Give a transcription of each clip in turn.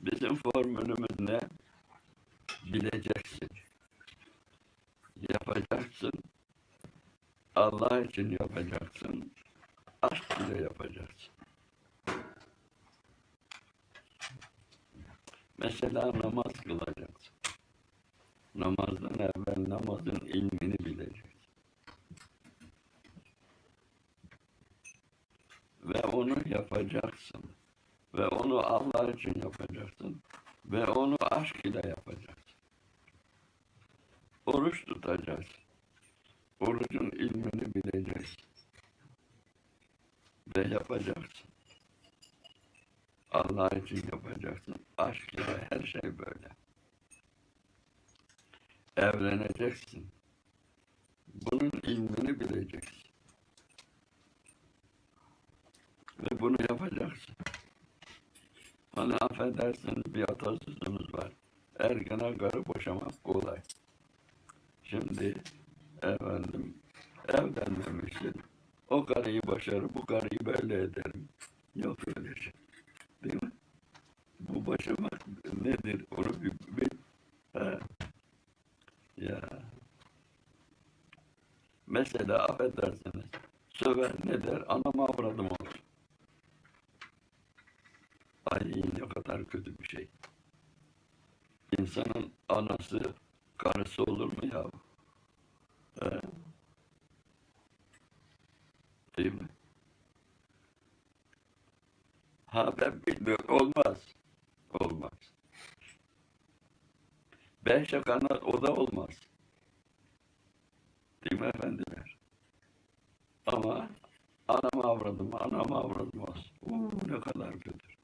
Bizim formülümüz ne? Bileceksin. Yapacaksın. Allah için yapacaksın. Aşk ile yapacaksın. Mesela namaz kılacaksın. Namazdan evvel namazın ilmini bileceksin. Ve onu yapacaksın. Ve onu Allah için yapacaksın. Ve onu aşk ile yapacaksın. Oruç tutacaksın. Orucun ilmini bileceksin. Ve yapacaksın. Allah için yapacaksın. Aşk ile her şey böyle. Evleneceksin. Bunun ilmini bileceksin. Ve bunu yapacaksın. Hani affedersin bir atasözümüz var. Ergene karı boşamak kolay. Şimdi efendim evlenmemişsin. O karıyı başarı, bu karıyı böyle ederim. Yok öyle şey. Değil mi? Bu başamak nedir? Onu bir, bir he. Ya. Mesela affedersiniz. Söver ne der? Anam avradım olsun. Ay ne kadar kötü bir şey. İnsanın anası, karısı olur mu ya? He? Değil mi? Ha ben bilmiyorum. Olmaz. Olmaz. Ben şakana o da olmaz. Değil mi efendiler? Ama anam avradım, anam avradım olsun. Uuu ne kadar kötü.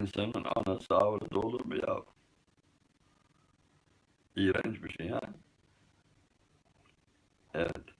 İnsanın anası avradı olur mu ya? İğrenç bir şey ha. Evet.